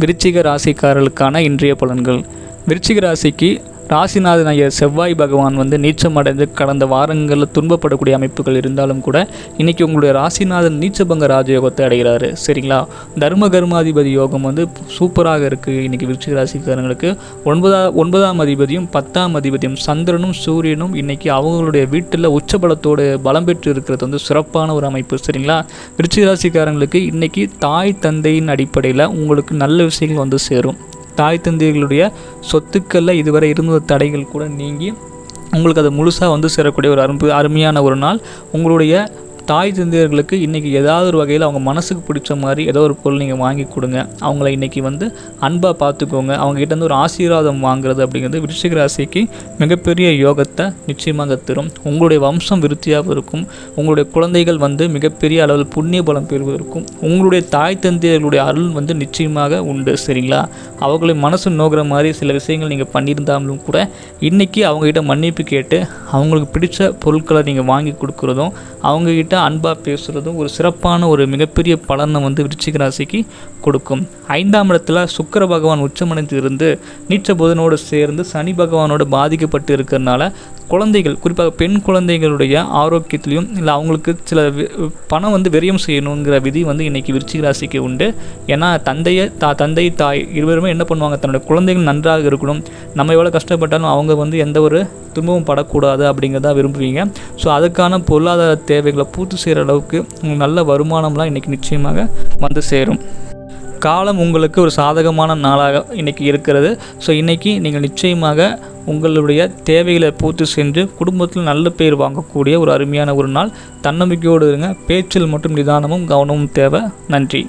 விருச்சிக ராசிக்காரர்களுக்கான இன்றைய பலன்கள். விருச்சிக ராசிக்கு ராசிநாதன் ஐயர் செவ்வாய் பகவான் வந்து நீச்சம் அடைந்து கடந்த வாரங்களில் துன்பப்படக்கூடிய அமைப்புகள் இருந்தாலும் கூட இன்றைக்கி உங்களுடைய ராசிநாதன் நீச்சபங்க ராஜயோகத்தை அடைகிறாரு. சரிங்களா? தர்ம கர்மாதிபதி யோகம் வந்து சூப்பராக இருக்குது இன்றைக்கி விருச்சிக ராசிக்காரங்களுக்கு. ஒன்பதா ஒன்பதாம் அதிபதியும் பத்தாம் அதிபதியும் சந்திரனும் சூரியனும் இன்றைக்கி அவங்களுடைய வீட்டில் உச்சபலத்தோடு பலம் பெற்று இருக்கிறது வந்து சிறப்பான ஒரு அமைப்பு. சரிங்களா? விருச்சிக ராசிக்காரங்களுக்கு இன்றைக்கி தாய் தந்தையின் அடிப்படையில் உங்களுக்கு நல்ல விஷயங்கள் வந்து சேரும். தாய் தந்தைகளுடைய சொத்துக்களில் இதுவரை இருந்த தடைகள் கூட நீங்கி உங்களுக்கு அது முழுசாக வந்து சேரக்கூடிய ஒரு அரும்பு அருமையான ஒரு நாள். உங்களுடைய தாய் தந்தையர்களுக்கு இன்றைக்கி ஏதாவது ஒரு வகையில் அவங்க மனசுக்கு பிடிச்ச மாதிரி ஏதோ ஒரு பொருள் நீங்கள் வாங்கி கொடுங்க. அவங்கள இன்றைக்கி வந்து அன்பாக பார்த்துக்கோங்க. அவங்ககிட்ட வந்து ஒரு ஆசீர்வாதம் வாங்குறது அப்படிங்கிறது விருச்சிக ராசிக்கு மிகப்பெரிய யோகத்தை நிச்சயமாக தரும். உங்களுடைய வம்சம் விருத்தியாக இருக்கும். உங்களுடைய குழந்தைகள் வந்து மிகப்பெரிய அளவில் புண்ணிய பலம் பெறுவதற்கும் உங்களுடைய தாய் தந்தையர்களுடைய அருள் வந்து நிச்சயமாக உண்டு சரிங்களா? அவர்களை மனசு நோக்கிற மாதிரி சில விஷயங்கள் நீங்கள் பண்ணியிருந்தாலும் கூட இன்றைக்கி அவங்ககிட்ட மன்னிப்பு கேட்டு அவங்களுக்கு பிடிச்ச பொருட்களை நீங்கள் வாங்கி கொடுக்குறதும் அவங்கக்கிட்ட அன்பாக பேசுகிறதும் ஒரு சிறப்பான ஒரு மிகப்பெரிய பலனை வந்து விருச்சிக ராசிக்கு கொடுக்கும். ஐந்தாம் இடத்துல சுக்கர பகவான் உச்சமடைந்து இருந்து நீச்ச புதனோடு சேர்ந்து சனி பகவானோடு பாதிக்கப்பட்டு இருக்கிறதுனால குழந்தைகள் குறிப்பாக பெண் குழந்தைகளுடைய ஆரோக்கியத்திலையும் இல்லை அவங்களுக்கு சில பணம் வந்து விரயம் செய்யணுங்கிற விதி வந்து இன்றைக்கி விருச்சிக ராசிக்கு உண்டு. ஏன்னா தந்தையை தா தந்தை தாய் இருவருமே என்ன பண்ணுவாங்க? தன்னுடைய குழந்தைகள் நன்றாக இருக்கணும். நம்ம எவ்வளோ கஷ்டப்பட்டாலும் அவங்க வந்து எந்த ஒரு துன்பமும் படக்கூடாது அப்படிங்கிறதா விரும்புவீங்க. ஸோ அதுக்கான பொருளாதார தேவைகளை பூர்த்தி செய்கிற அளவுக்கு நல்ல வருமானம்லாம் இன்றைக்கி நிச்சயமாக வந்து சேரும். காலம் உங்களுக்கு ஒரு சாதகமான நாளாக இன்றைக்கி இருக்கிறது. ஸோ இன்றைக்கி நீங்கள் நிச்சயமாக உங்களுடைய தேவைகளை பூர்த்தி சென்று குடும்பத்தில் நல்ல பேர் வாங்கக்கூடிய ஒரு அருமையான ஒரு நாள். தன்னம்பிக்கையோடு இருங்க. பேச்சில் மட்டும் நிதானமும் கவனமும் தேவை. நன்றி.